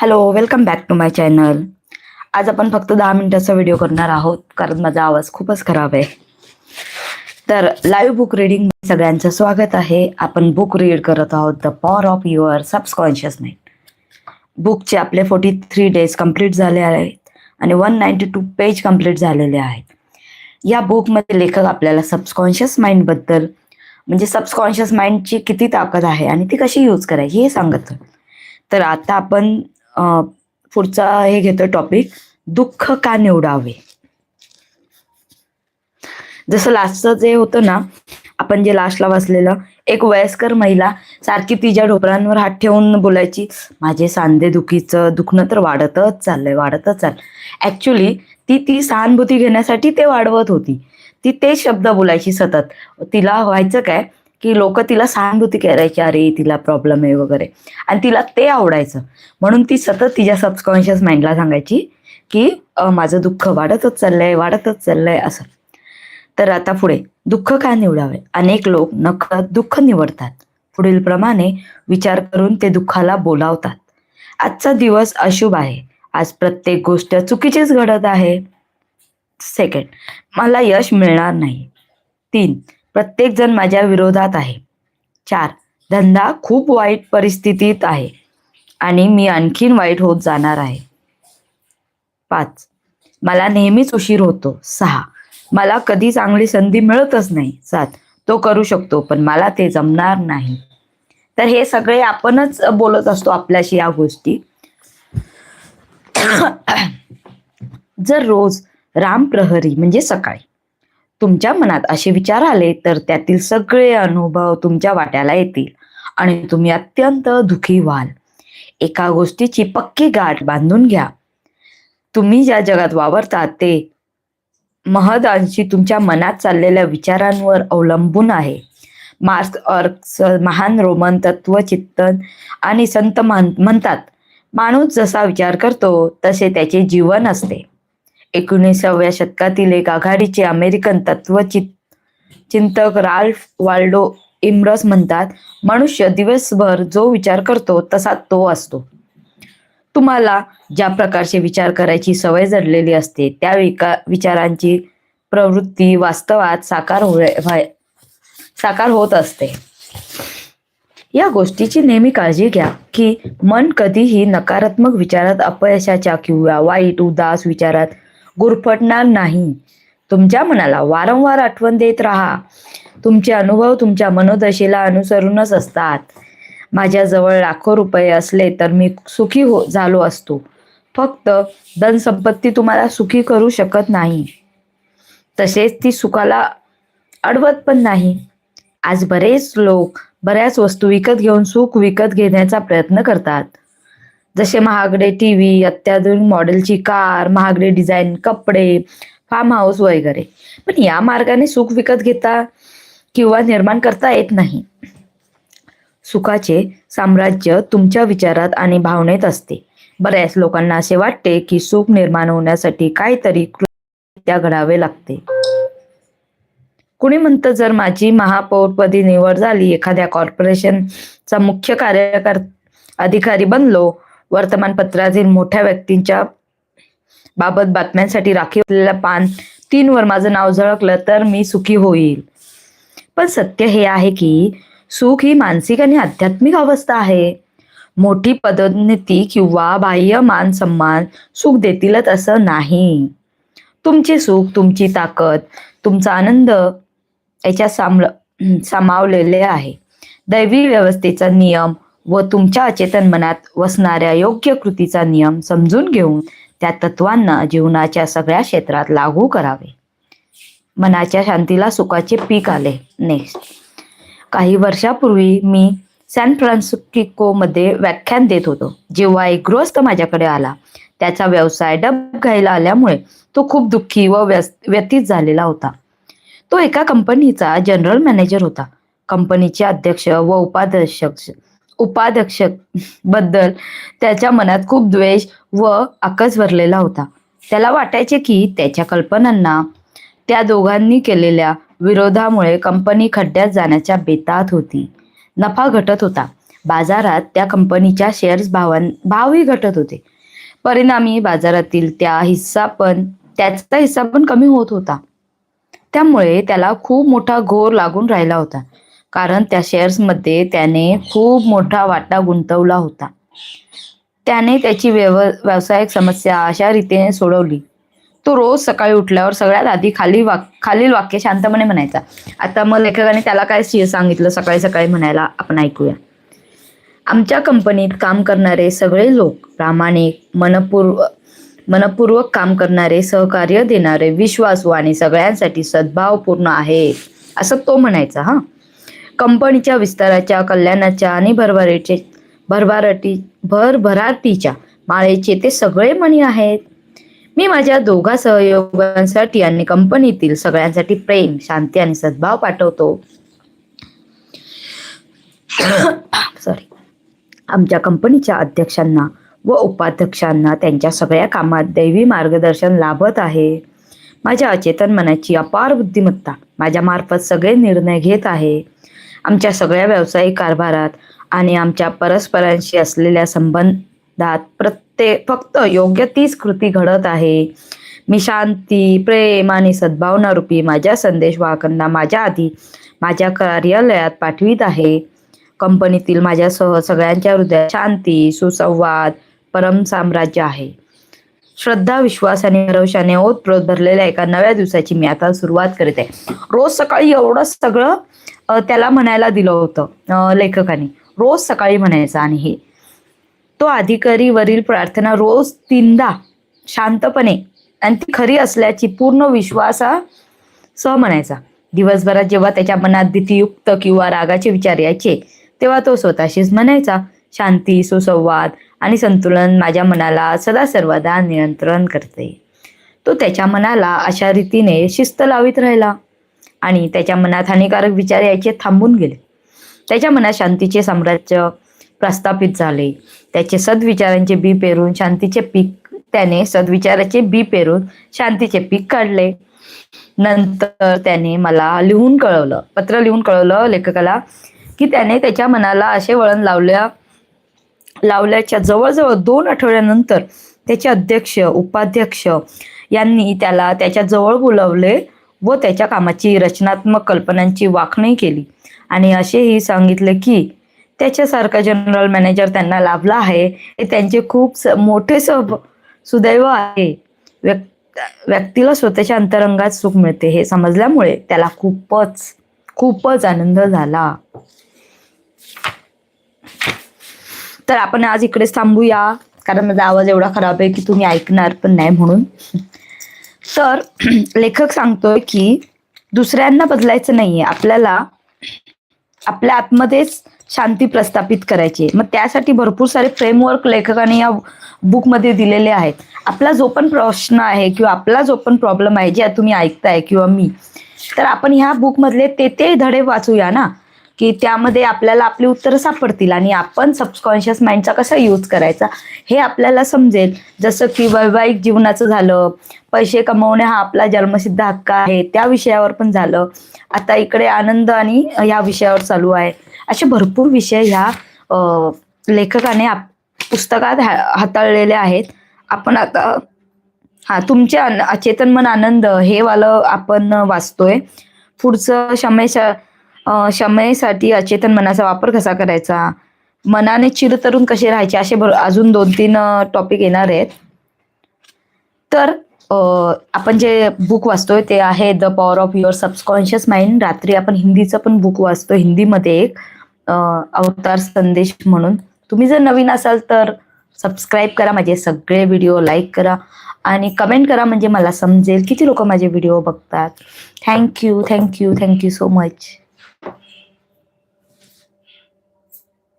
Hello welcome back to my channel आज आपण फक्त दहा मिनिटाचा व्हिडिओ करणार आहोत कारण माझा आवाज खूपच खराब आहे. तर लाईव्ह बुक रिडिंग सगळ्यांचं स्वागत आहे. आपण बुक रीड करत आहोत the power of your subconscious mind बुकचे आपले फोर्टी थ्री डेज कंप्लीट झाले आहेत आणि one ninety two page complete झालेले आहेत. या बुकमध्ये लेखक आपल्याला सबकॉन्शियस माइंडबद्दल म्हणजे सबकॉन्शियस माइंडची किती ताकद आहे आणि ती कशी यूज करायची हे सांगत. तर आता आपण पुढचा हे घेतो टॉपिक दुःख का निवडावे? जसं लास्टचं जे होतं ना आपण जे लास्टला वाचलेलं एक वयस्कर महिला सारखी तिच्या ढोपरांवर हात ठेवून बोलायची माझे सांधे दुखीचं दुखणं तर वाढतच चाललंय वाढतच चाललंय. ऍक्च्युली ती ती सहानुभूती घेण्यासाठी ते वाढवत होती. ती तेच शब्द बोलायची सतत. तिला व्हायचं काय की लोक तिला सहानुभूती करायची अरे तिला प्रॉब्लेम आहे वगैरे. आणि तिला ते आवडायचं. म्हणून ती सतत तिच्या सबकॉन्शियस माइंडला सांगायची की माझं दुःख वाढतच चाललंय वाढतच चाललंय असं. तर आता पुढे दुःख का निवडावे? अनेक लोक नकळत दुःख निवडतात. पुढील प्रमाणे विचार करून ते दुःखाला बोलावतात. आजचा दिवस अशुभ आहे. आज प्रत्येक गोष्ट चुकीचीच घडत आहे. सेकंड मला यश मिळणार नाही. तीन प्रत्येक जण माझ्या विरोधात आहे. चार धंदा खूप वाईट परिस्थितीत आहे आणि मी आणखीन वाईट होत जाणार आहे. पाच मला नेहमीच उशीर होतो. सहा मला कधी चांगली संधी मिळतच नाही. सात तो करू शकतो पण मला ते जमणार नाही. तर हे सगळे आपणच बोलत असतो आपल्याशी या गोष्टी. जर रोज राम प्रहरी म्हणजे सकाळी तुमच्या मनात असे विचार आले तर त्यातील सगळे अनुभव तुमच्या वाट्याला येतील आणि तुम्ही अत्यंत दुखी व्हाल. एका गोष्टीची पक्की गाठ बांधून घ्या. तुम्ही ज्या जगात वावरता ते महदांशी तुमच्या मनात चाललेल्या विचारांवर अवलंबून आहे. मार्क्स अर्क्स महान रोमन तत्वचित्तन आणि संत म्हणतात माणूस जसा विचार करतो तसे त्याचे जीवन असते. एकोणीसाव्या शतकातील एक आघाडीचे अमेरिकन तत्वचित चिंतक राल्फ वाल्डो इम्रस म्हणतात मनुष्य दिवसभर जो विचार करतो तसा तो असतो. तुम्हाला ज्या प्रकारचे विचार करायची सवय जडलेली असते त्या विका विचारांची प्रवृत्ती वास्तवात साकार हो व्हाय- साकार होत असते. या गोष्टीची नेहमी काळजी घ्या की मन कधीही नकारात्मक विचारात अपयशाच्या किंवा वाईट उदास विचारात गुरफटणार नाही. तुमच्या मनाला वारंवार आठवण देत राहा. तुमचे अनुभव तुमच्या मनोदशेला अनुसरूनच असतात. माझ्याजवळ लाखो रुपये असले तर मी सुखी हो झालो असतो. फक्त धनसंपत्ती तुम्हाला सुखी करू शकत नाही. तसेच ती सुखाला अडवत पण नाही. आज बरेच लोक बऱ्याच वस्तू विकत घेऊन सुख विकत घेण्याचा प्रयत्न करतात. जसे महागडे टी व्ही अत्याधुनिक मॉडेलची कार महागडे डिझाईन कपडे फार्म हाऊस वगैरे. पण या मार्गाने सुख विकत घेता किंवा निर्माण करता येत नाही. सुखाचे साम्राज्य तुमच्या विचारात आणि भावनेत असते. बऱ्याच लोकांना असे वाटते की सुख निर्माण होण्यासाठी काहीतरी कृत्या घडावे लागते. कुणी म्हणतं जर माझी महापौरपदी निवड झाली एखाद्या कॉर्पोरेशनचा मुख्य कार्यकार अधिकारी बनलो वर्तमानपत्रातील मोठ्या व्यक्तींच्या बाबत बातम्यांसाठी राखीव असलेल्या पान तीन वर माझं नाव झळकलं तर मी सुखी होईल. पण सत्य हे आहे की सुख ही मानसिक आणि आध्यात्मिक अवस्था आहे. मोठी पदोन्नती किंवा बाह्य मान सन्मान सुख देतीलच असं नाही. तुमचे सुख तुमची ताकद तुमचा आनंद याच्या साम सामावलेले आहे. दैवी व्यवस्थेचा नियम व तुमच्या अचेतन मनात वसणाऱ्या योग्य कृतीचा नियम समजून घेऊन त्या तत्वांना जीवनाच्या सगळ्या क्षेत्रात लागू करावे. मनाच्या शांतीला सुखाचे पीक आले. नेक्स्ट काही वर्षापूर्वी मी सॅन फ्रान्सिस्को व्याख्यान देत होतो. जेव्हा एक गृहस्थ माझ्याकडे आला त्याचा व्यवसाय डब घ्यायला आल्यामुळे तो खूप दुःखी व व्यस- झालेला होता. तो एका कंपनीचा जनरल मॅनेजर होता. कंपनीचे अध्यक्ष व उपाध्यक्ष उपाध्यक्षबद्दल त्याच्या मनात खूप द्वेष व आकस भरलेला होता. त्याला वाटायचे की त्याच्या कल्पनांना त्या दोघांनी केलेल्या विरोधामुळे कंपनी खड्ड्यात जाण्याच्या बेतात होती. नफा घटत होता. बाजारात त्या कंपनीच्या शेअर्स भावां भावही घटत होते. परिणामी बाजारातील त्या हिस्सा पण त्याचा हिस्सा पण कमी होत होता. त्यामुळे त्याला खूप मोठा घोर लागून राहिला होता. कारण त्या शेअर्समध्ये त्याने खूप मोठा वाटा गुंतवला होता. त्याने त्याची व्यव व्यावसायिक समस्या अशा रीतीने सोडवली. तो रोज सकाळी उठल्यावर सगळ्यात आधी खाली वाक खालील वाक्य शांतपणे म्हणायचा. आता मग लेखकाने त्याला काय सांगितलं? सकाळी सकाळी म्हणायला आपण ऐकूया. आमच्या कंपनीत काम करणारे सगळे लोक प्रामाणिक मनपूर्व मनपूर्वक काम करणारे सहकार्य देणारे विश्वासू आणि सगळ्यांसाठी सद्भावपूर्ण आहे असं तो म्हणायचा हा. कंपनीच्या विस्ताराच्या कल्याणाच्या आणि भरभराटीचे भरभराटी भरभराटीच्या माळेचे ते सगळे मणी आहेत. मी माझ्या दोघा सहयोगांसाठी आणि कंपनीतील सगळ्यांसाठी प्रेम शांती आणि सद्भाव पाठवतो. सॉरी आमच्या कंपनीच्या अध्यक्षांना व उपाध्यक्षांना त्यांच्या सगळ्या कामात दैवी मार्गदर्शन लाभत आहे. माझ्या अचेतन मनाची अपार बुद्धिमत्ता माझ्या मार्फत सगळे निर्णय घेत आहे. आमच्या सगळ्या व्यावसायिक कारभारात आणि आमच्या परस्परांशी असलेल्या संबंधात प्रत्येक फक्त योग्य तीच कृती घडत आहे. मी शांती प्रेम आणि सद्भावना रूपी माझ्या संदेश वाहकांना माझ्या आधी माझ्या कार्यालयात पाठवित आहे. कंपनीतील माझ्यासह सगळ्यांच्या हृदयात शांती सुसंवाद परम साम्राज्य आहे. श्रद्धा विश्वास आणि भरवशाने ओतप्रोत भरलेल्या एका नव्या दिवसाची मी आता सुरुवात करत आहे. रोज सकाळी एवढं सगळं त्याला म्हणायला दिलं होतं लेखकाने. रोज सकाळी म्हणायचं आणि हे. तो अधिकारी वरील प्रार्थना रोज तीनदा शांतपणे आणि ती खरी असल्याची पूर्ण विश्वासा सह म्हणायचा. दिवसभरात जेव्हा त्याच्या मनात भीतीयुक्त किंवा रागाचे विचार यायचे तेव्हा तो स्वतःशीच म्हणायचा शांती सुसंवाद आणि संतुलन माझ्या मनाला सदा सर्वदा नियंत्रण करते. तो त्याच्या मनाला अशा रीतीने शिस्त लावित राहिला. आणि त्याच्या मनात हानिकारक विचार यायचे थांबून गेले. त्याच्या मनात शांतीचे साम्राज्य प्रस्थापित झाले. त्याचे सद्विचारांचे बी पेरून शांतीचे पीक त्याने सद्विचाराचे बी पेरून शांतीचे पीक काढले. नंतर त्याने मला लिहून कळवलं पत्र लिहून कळवलं लेखकाला की त्याने त्याच्या मनाला असे वळण लावल्या लावल्याच्या जवळजवळ दोन आठवड्यानंतर त्याचे अध्यक्ष उपाध्यक्ष यांनी त्याला त्याच्याजवळ बोलवले. व त्याच्या कामाची रचनात्मक कल्पनांची वाखणी केली. आणि असेही सांगितले की त्याच्यासारखा जनरल मॅनेजर त्यांना लाभला आहे. हे त्यांचे खूप स- मोठे सब सुदैव आहे. व्यक् व्यक्तीला स्वतःच्या अंतरंगात सुख मिळते. हे समजल्यामुळे त्याला खूपच खूपच आनंद झाला. तर आपण आज इकडेच थांबूया. कारण माझा आवाज एवढा खराब आहे की तुम्ही ऐकणार पण नाही म्हणून. तर लेखक सांगतोय की दुसऱ्यांना बदलायचं नाहीये. आपल्याला आपल्या आतमध्येच शांती प्रस्थापित करायची आहे. मग त्यासाठी भरपूर सारे फ्रेमवर्क लेखकाने या बुकमध्ये दिलेले आहेत. आपला जो पण प्रश्न आहे किंवा आपला जो पण प्रॉब्लेम आहे जे तुम्ही ऐकताय किंवा मी तर आपण ह्या बुकमधले ते ते धडे वाचूया ना? की त्यामध्ये आपल्याला आपली उत्तरं सापडतील आणि आपण सबकॉन्शियस माइंडचा कसा यूज करायचा हे आपल्याला समजेल. जसं की वैवाहिक जीवनाचं झालं पैसे कमवणे हा आपला जन्मसिद्ध हक्क आहे त्या विषयावर पण झालं. आता इकडे आनंद आणि या विषयावर चालू आहे. असे भरपूर विषय ह्या लेखकाने आप- पुस्तकात हा- हाताळलेले आहेत. आपण आता हा तुमचे अन- अचेतन मन आनंद हे वालं आपण वाचतोय. पुढचं क्षमेच्या क्षमेसाठी अचेतन मनाचा वापर कसा करायचा? मनाने चिरतरून कसे राहायचे? असे अजून दोन तीन टॉपिक येणार आहेत. तर आपण जे बुक वाचतोय ते आहे the power of your subconscious mind रात्री आपण हिंदीचं पण बुक वाचतो हिंदीमध्ये एक अवतार संदेश म्हणून. तुम्ही जर नवीन असाल तर सबस्क्राईब करा माझे सगळे व्हिडिओ लाईक करा आणि कमेंट करा म्हणजे मला समजेल किती लोक माझे व्हिडिओ बघतात. Thank you thank you thank you so much